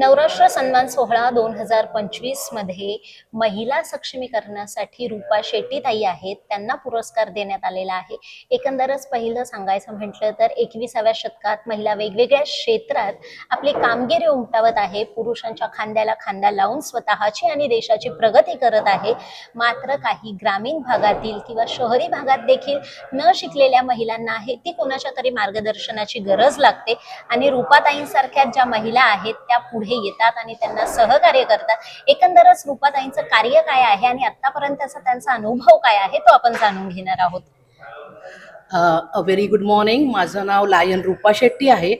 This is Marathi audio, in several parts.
नवराष्ट्र सन्मान सोहळा दोन हजार पंचवीसमध्ये महिला सक्षमीकरणासाठी रूपा शेट्टी ताई आहेत. त्यांना पुरस्कार देण्यात आलेला आहे. एकंदरच पहिलं सांगायचं म्हटलं तर एकविसाव्या शतकात महिला वेगवेगळ्या क्षेत्रात आपली कामगिरी उमटवत आहे. पुरुषांच्या खांद्याला खांदा लावून स्वतःची आणि देशाची प्रगती करत आहे. मात्र काही ग्रामीण भागातील किंवा शहरी भागात देखील न शिकलेल्या महिलांना आहे ती कोणाच्या तरी मार्गदर्शनाची गरज लागते. आणि रूपाताईंसारख्या ज्या महिला आहेत त्या पुढे येतात आणि त्यांना सहकार्य करतात. एकंदरच रूपाताईंचं कार्य काय आहे आणि आतापर्यंतचा त्यांचा अनुभव काय आहे तो आपण जाणून घेणार आहोत. अ व्हेरी गुड मॉर्निंग माझं नाव लायन रूपा शेट्टी आहे.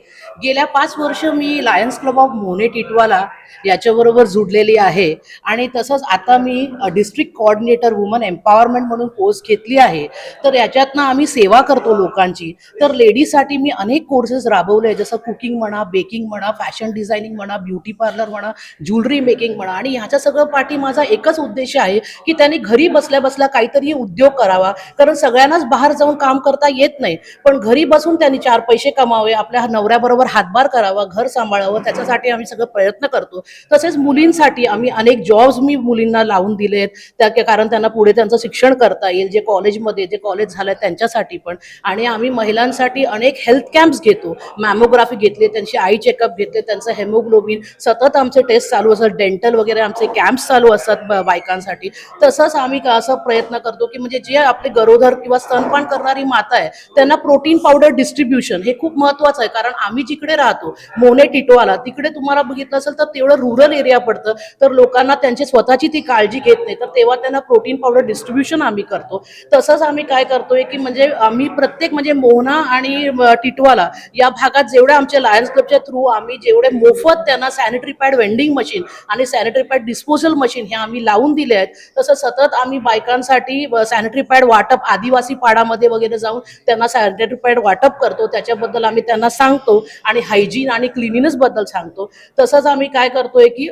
गेल्या पाच वर्ष मी लायन्स क्लब ऑफ मोने टिटवाला याच्याबरोबर जुडलेली आहे. आणि तसंच आता मी डिस्ट्रिक्ट कोऑर्डिनेटर वुमन एम्पॉवरमेंट म्हणून पोस्ट घेतली आहे. तर याच्यातनं आम्ही सेवा करतो लोकांची. तर लेडीजसाठी मी अनेक कोर्सेस राबवले. जसं कुकिंग म्हणा बेकिंग म्हणा फॅशन डिझायनिंग म्हणा ब्युटी पार्लर म्हणा ज्वेलरी मेकिंग म्हणा. आणि ह्याच्या सगळं पाठी माझा एकच उद्देश आहे की त्यांनी घरी बसल्या बसल्या काहीतरी उद्योग करावा. कारण सगळ्यांनाच बाहेर जाऊन काम करता येत नाही. पण घरी बसून त्यांनी चार पैसे कमावे आपल्या नवऱ्याबरोबर हातभार करावा घर सांभाळावं त्याच्यासाठी आम्ही सगळं प्रयत्न करतो. तसेच मुलींसाठी आम्ही अनेक जॉब्स मी मुलींना लावून दिलेत. त्या कारण त्यांना पुढे त्यांचं शिक्षण करता येईल जे कॉलेजमध्ये जे कॉलेज झालं त्यांच्यासाठी पण. आणि आम्ही महिलांसाठी अनेक हेल्थ कॅम्प्स घेतो. मॅमोग्राफी घेतली त्यांची आई चेकअप घेतले त्यांचं हेमोग्लोबिन सतत आमचे टेस्ट चालू असतात. डेंटल वगैरे आमचे कॅम्प्स चालू असतात बायकांसाठी. तसंच आम्ही असं प्रयत्न करतो की म्हणजे जे आपले गरोदर किंवा स्तनपान करणारी माता आहे त्यांना प्रोटीन पावडर डिस्ट्रीब्युशन हे खूप महत्वाचं आहे. कारण आम्ही जिकडे राहतो मोने टिटवाला तिकडे तुम्हाला बघितलं असेल तर तेवढं रुरल एरिया पडतं. तर लोकांना त्यांची स्वतःची ती काळजी घेत नाही. तर तेव्हा त्यांना प्रोटीन पावडर डिस्ट्रीब्युशन आम्ही करतो. तसंच आम्ही काय करतोय की म्हणजे आम्ही प्रत्येक म्हणजे मोहना आणि टिटवाला या भागात जेवढे आमच्या लायन्स क्लबच्या थ्रू आम्ही जेवढे मोफत त्यांना सॅनिटरी पॅड वेंडिंग मशीन आणि सॅनिटरी पॅड डिस्पोजल मशीन हे आम्ही लावून दिले आहेत. तसं सतत आम्ही बायकांसाठी सॅनिटरी पॅड वाटप आदिवासी पाडामध्ये वगैरे जाऊन त्यांना सॅनिटरी पॅड वाटप करतो त्याच्याबद्दल आम्ही त्यांना सांगतो आणि हायजीन आणि क्लिनिनेसबद्दल सांगतो. तसंच आम्ही काय करतोय की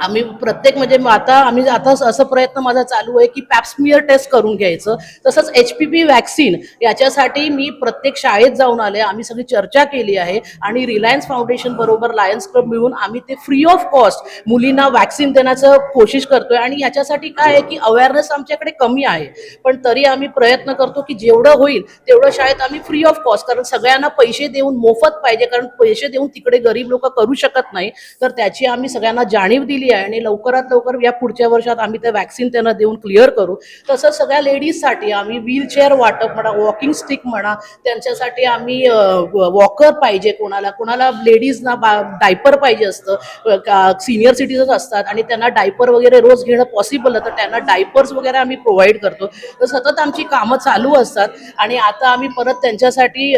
आम्ही प्रत्येक म्हणजे आता आम्ही आता असं प्रयत्न माझा चालू आहे की पॅप्समियर टेस्ट करून घ्यायचं. तसंच एच पी पी वॅक्सिन याच्यासाठी मी प्रत्येक शाळेत जाऊन आले. आम्ही सगळी चर्चा केली आहे. आणि रिलायन्स फाउंडेशन बरोबर लायन्स क्लब मिळून आम्ही ते फ्री ऑफ कॉस्ट मुलींना वॅक्सिन देण्याचं कोशिश करतोय. आणि याच्यासाठी काय आहे की अवेअरनेस आमच्याकडे कमी आहे. पण तरी आम्ही प्रयत्न करतो की जेवढं होईल तेवढं शाळेत आम्ही फ्री ऑफ कॉस्ट कारण सगळ्यांना पैसे देऊन मोफत पाहिजे. कारण पैसे देऊन तिकडे गरीब लोक करू शकत नाही. तर त्याची आम्ही सगळ्यांना जाणीव दिली आहे आणि लवकरात लवकर या पुढच्या वर्षात आम्ही ते वॅक्सिन त्यांना देऊन क्लिअर करू. तसंच सगळ्या लेडीजसाठी आम्ही व्हीलचेअर वाटप म्हणा वॉकिंग स्टिक म्हणा त्यांच्यासाठी आम्ही वॉकर पाहिजे कोणाला. कोणाला लेडीजना डायपर पाहिजे असतं. सिनियर सिटीजन असतात आणि त्यांना डायपर वगैरे रोज घेणं पॉसिबल तर त्यांना डायपर्स वगैरे आम्ही प्रोव्हाइड करतो. तर सतत आमची कामं चालू असतात आणि आता आम्ही परत त्यांच्यासाठी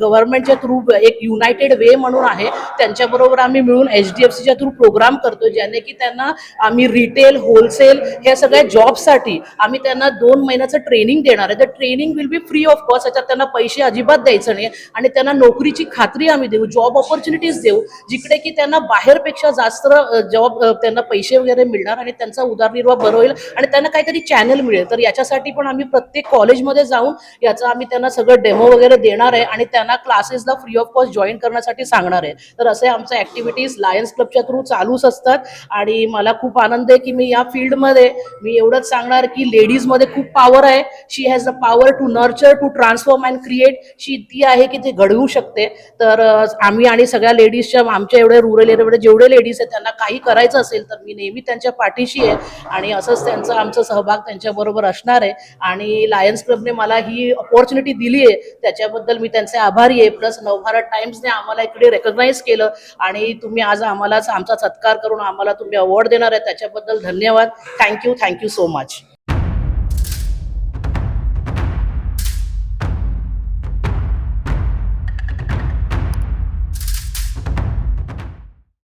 गव्हर्नमेंटच्या थ्रू एक युनायटेड वे म्हणून आहे. त्यांच्याबरोबर आम्ही मिळून एच डी एफ सीच्या थ्रू प्रोग्राम करतो ज्याने की त्यांना आम्ही रिटेल होलसेल ह्या सगळ्या जॉबसाठी आम्ही त्यांना दोन महिन्याचं ट्रेनिंग देणार आहे. तर training will be free of cost याच्यात त्यांना पैसे अजिबात द्यायचं नाही आणि त्यांना नोकरीची खात्री आम्ही देऊ जॉब ऑपॉर्च्युनिटीज देऊ जिकडे की त्यांना बाहेरपेक्षा जास्त जॉब त्यांना पैसे वगैरे मिळणार आणि त्यांचा उदरनिर्वाह बरं होईल आणि त्यांना काहीतरी चॅनल मिळेल. तर याच्यासाठी पण आम्ही प्रत्येक कॉलेजमध्ये जाऊन याचा आम्ही त्यांना सगळं डेमो वगैरे देणार आहे आणि त्यांना क्लासेसला फ्री ऑफ कॉस्ट जॉईन करण्यासाठी सांगणार आहे. तर असे आमच्या ऍक्टिव्हिटीज लायन्स क्लबच्या थ्रू चालूच असतात आणि मला खूप आनंद आहे की मी या फील्डमध्ये मी एवढंच सांगणार की लेडीजमध्ये खूप पॉवर आहे. She has the power to nurture to transform and create she ती आहे की ते घडवू शकते. तर आम्ही आणि सगळ्या लेडीजच्या आमच्या एवढ्या रुरल एरियामध्ये जेवढे लेडीज आहेत त्यांना काही करायचं असेल तर मी नेहमी त्यांच्या पाठीशी आहे. आणि असंच त्यांचा आमचा सहभाग त्यांच्याबरोबर असणार आहे. आणि लायन्स क्लबने मला ही अपॉर्च्युनिटी दिली आहे. त्याच्याबद्दल मी त्यांचे आभारी आहे. प्लस नवभारत टाइम्सने आम्हाला इकडे रेकग्नाईज केलं. आणि तुम्ही आज आम्हाला आमचा सत्कार करून आम्हाला तुम्ही तुम्ही अवॉर्ड देणार आहे त्याच्याबद्दल धन्यवाद. Thank you thank you so much